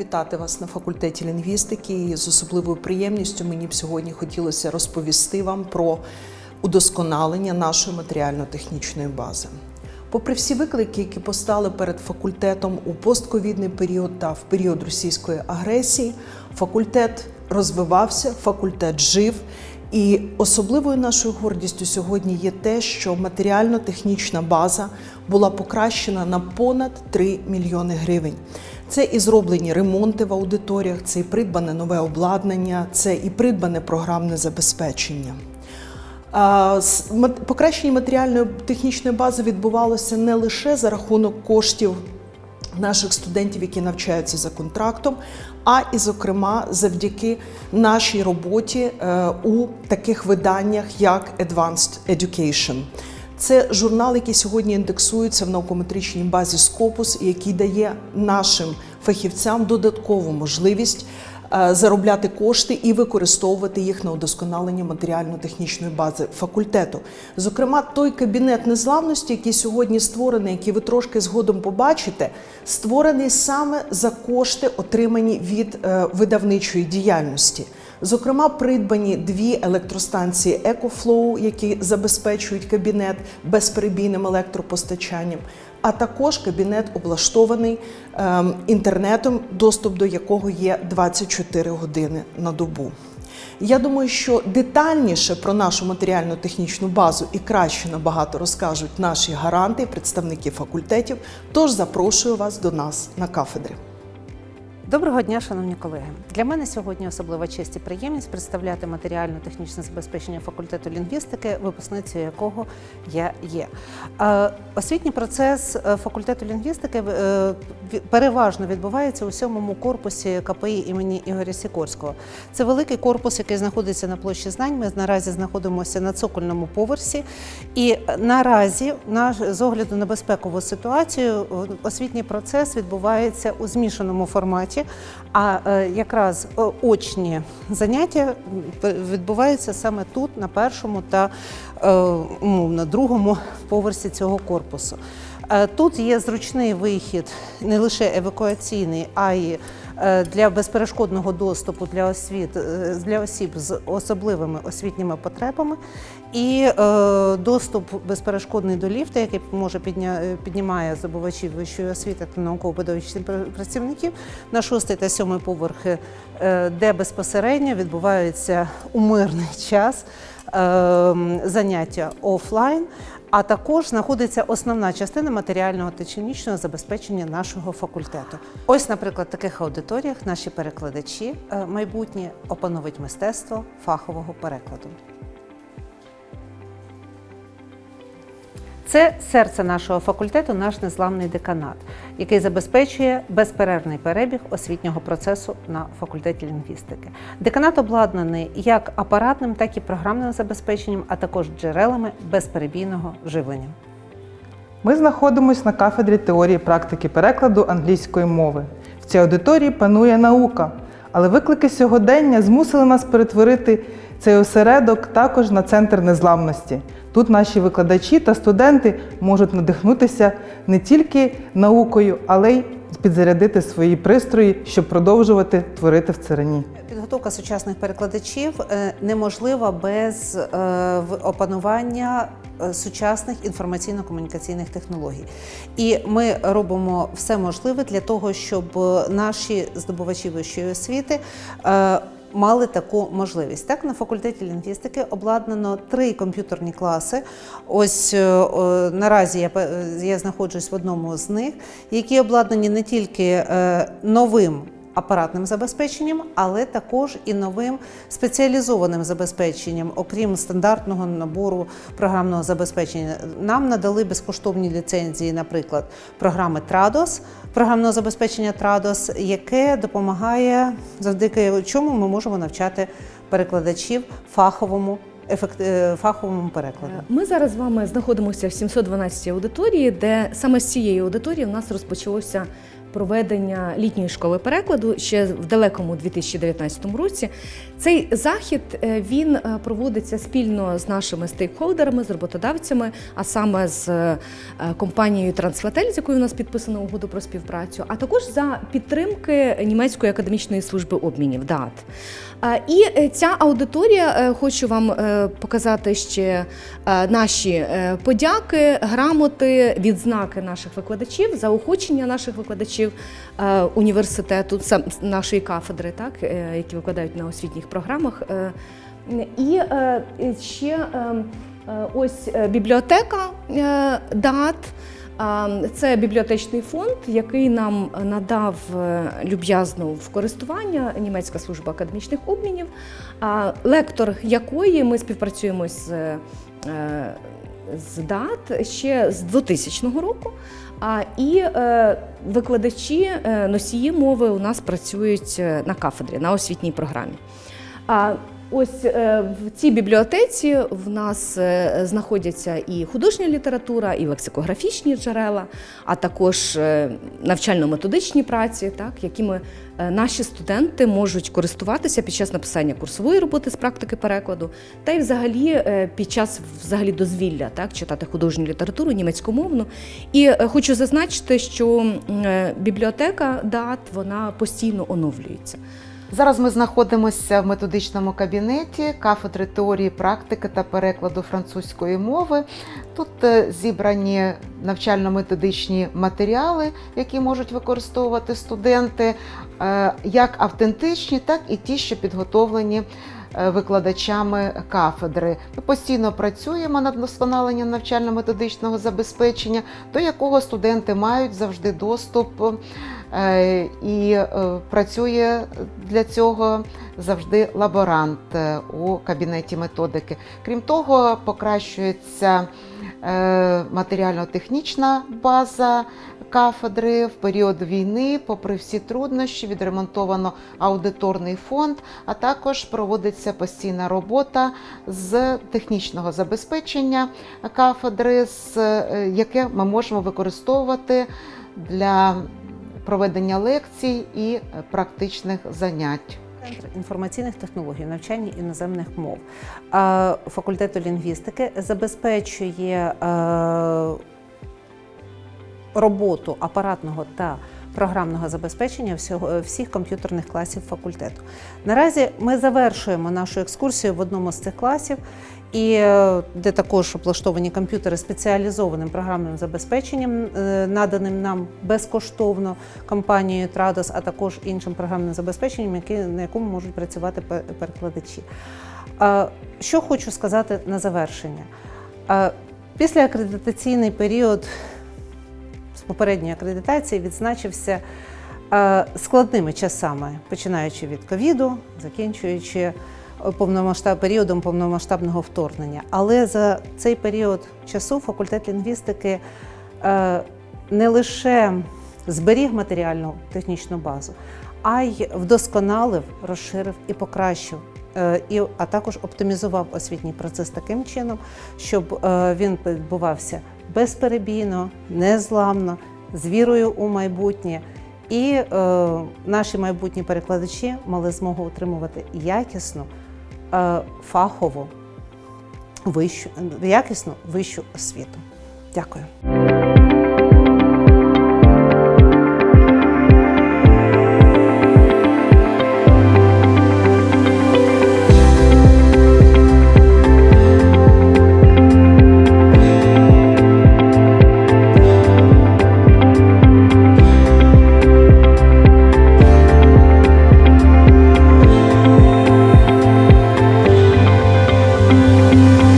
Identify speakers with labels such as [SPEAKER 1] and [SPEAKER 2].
[SPEAKER 1] вітати вас на факультеті лінгвістики. І з особливою приємністю мені б сьогодні хотілося розповісти вам про удосконалення нашої матеріально-технічної бази. Попри всі виклики, які постали перед факультетом у постковідний період та в період російської агресії, факультет розвивався, факультет жив. І особливою нашою гордістю сьогодні є те, що матеріально-технічна база була покращена на понад 3 мільйони гривень. Це і зроблені ремонти в аудиторіях, це і придбане нове обладнання, це і придбане програмне забезпечення. Покращення матеріальної технічної бази відбувалося не лише за рахунок коштів наших студентів, які навчаються за контрактом, а і, зокрема, завдяки нашій роботі е, у таких виданнях, як Advanced Education. Це журнал, який сьогодні індексується в наукометричній базі Scopus, який дає нашим фахівцям додаткову можливість заробляти кошти і використовувати їх на удосконалення матеріально-технічної бази факультету. Зокрема, той кабінет незламності, який сьогодні створений, який ви трошки згодом побачите, створений саме за кошти, отримані від е, видавничої діяльності. Зокрема, придбані дві електростанції EcoFlow, які забезпечують кабінет безперебійним електропостачанням, а також кабінет облаштований ем, інтернетом, доступ до якого є 24 години на добу. Я думаю, що детальніше про нашу матеріально-технічну базу і краще набагато розкажуть наші гаранти представники факультетів. Тож запрошую вас до нас на кафедри.
[SPEAKER 2] Доброго дня, шановні колеги. Для мене сьогодні особлива честь і приємність представляти матеріально-технічне забезпечення факультету лінгвістики, випускницею якого я є. Е, Освітній процес е, факультету лінгвістики е, переважно відбувається у сьомому корпусі КПІ імені Ігоря Сікорського. Це великий корпус, який знаходиться на площі знань. Ми наразі знаходимося на цокольному поверсі. І наразі, з огляду на безпекову ситуацію, освітній процес відбувається у змішаному форматі. А е, якраз е, очні заняття відбуваються саме тут, на першому та е, умовно другому поверсі цього корпусу. Тут є зручний вихід не лише евакуаційний, а й для безперешкодного доступу для освіт е, для осіб з особливими освітніми потребами, і е, доступ безперешкодний до ліфта, який може підня, е, піднімає здобувачів вищої освіти та науково-педагогічних працівників. На шостий та сьомий поверхи, е, де безпосередньо відбуваються у мирний час е, заняття офлайн. А також знаходиться основна частина матеріального та технічного забезпечення нашого факультету. Ось, наприклад, в таких аудиторіях наші перекладачі е, майбутні опановують мистецтво фахового перекладу. Це серце нашого факультету, наш незламний деканат, який забезпечує безперервний перебіг освітнього процесу на факультеті лінгвістики. Деканат обладнаний як апаратним, так і програмним забезпеченням, а також джерелами безперебійного живлення.
[SPEAKER 3] Ми знаходимося на кафедрі теорії практики перекладу англійської мови. В цій аудиторії панує наука, але виклики сьогодення змусили нас перетворити цей осередок також на центр незламності. Тут наші викладачі та студенти можуть надихнутися не тільки наукою, але й підзарядити свої пристрої, щоб продовжувати творити в царині.
[SPEAKER 2] Підготовка сучасних перекладачів е, неможлива без е, опанування е, сучасних інформаційно-комунікаційних технологій. І ми робимо все можливе для того, щоб наші здобувачі вищої освіти. Мали таку можливість. Так, на факультеті лінгвістики обладнано три комп'ютерні класи. Ось о, наразі я, я знаходжусь в одному з них, які обладнані не тільки е, новим апаратним забезпеченням, але також і новим спеціалізованим забезпеченням, окрім стандартного набору програмного забезпечення. Нам надали безкоштовні ліцензії, наприклад, програми Trados, програмного забезпечення Trados, яке допомагає, завдяки чому ми можемо навчати перекладачів фаховому. ефект- е, фаховому перекладу.
[SPEAKER 4] Ми зараз з вами знаходимося в 712 аудиторії, де саме з цієї аудиторії у нас розпочалося проведення літньої школи перекладу ще в далекому 2019 році. Цей захід е, він е, проводиться спільно з нашими стейкхолдерами, з роботодавцями, а саме з е, компанією Транслатель, з якою у нас підписано угоду про співпрацю, а також за підтримки німецької академічної служби обмінів ДААТ. І ця аудиторія, хочу вам показати ще наші подяки, грамоти, відзнаки наших викладачів, заохочення наших викладачів е, університету, нашої кафедри, так, е, які викладають на освітніх програмах. Е, І ще ось бібліотека ДАТ. Це бібліотечний фонд, який нам надав люб'язно в користування німецька служба академічних обмінів, лектор якої ми співпрацюємо з, з ДАТ ще з 2000 року. А, і е, викладачі, е, носії мови у нас працюють е, на кафедрі, на освітній програмі. Ось е, в цій бібліотеці в нас е, знаходяться і художня література, і лексикографічні джерела, а також е, навчально-методичні праці, так, якими наші студенти можуть користуватися під час написання курсової роботи з практики перекладу, та й взагалі під час взагалі дозвілля, так, читати художню літературу німецькомовну. І хочу зазначити, що бібліотека ДАТ вона постійно оновлюється.
[SPEAKER 5] Зараз ми знаходимося в методичному кабінеті кафедри теорії, практики та перекладу французької мови. Тут е, зібрані навчально-методичні матеріали, які можуть використовувати студенти, е, як автентичні, так і ті, що підготовлені е, викладачами кафедри. Ми постійно працюємо над вдосконаленням навчально-методичного забезпечення, до якого студенти мають завжди доступ. Е, І е, працює для цього завжди лаборант е, у кабінеті методики. Крім того, покращується матеріально-технічна база кафедри в період війни, попри всі труднощі, відремонтовано аудиторний фонд, а також проводиться постійна робота з технічного забезпечення кафедри, яке ми можемо використовувати для проведення лекцій і е, практичних занять.
[SPEAKER 2] Центр інформаційних технологій, навчання іноземних мов факультету лінгвістики забезпечує е, роботу апаратного та програмного забезпечення всього, всіх комп'ютерних класів факультету. Наразі ми завершуємо нашу екскурсію в одному з цих класів, і е, де також облаштовані комп'ютери спеціалізованим програмним забезпеченням, е, наданим нам безкоштовно компанією Trados, а також іншим програмним забезпеченням, на якому можуть працювати пе- перекладачі. Е, Що хочу сказати на завершення? Е, Після акредитаційний період з попередньої акредитації відзначився е, складними часами, починаючи від ковіду, закінчуючи е, повномасштаб, періодом повномасштабного вторгнення. Але за цей період часу факультет лінгвістики е, не лише зберіг матеріальну технічну базу, а й вдосконалив, розширив і покращив. І, а також оптимізував освітній процес таким чином, щоб він відбувався безперебійно, незламно, з вірою у майбутнє. І е, наші майбутні перекладачі мали змогу отримувати якісну, е, фахову, вищу, якісну вищу освіту. Дякую.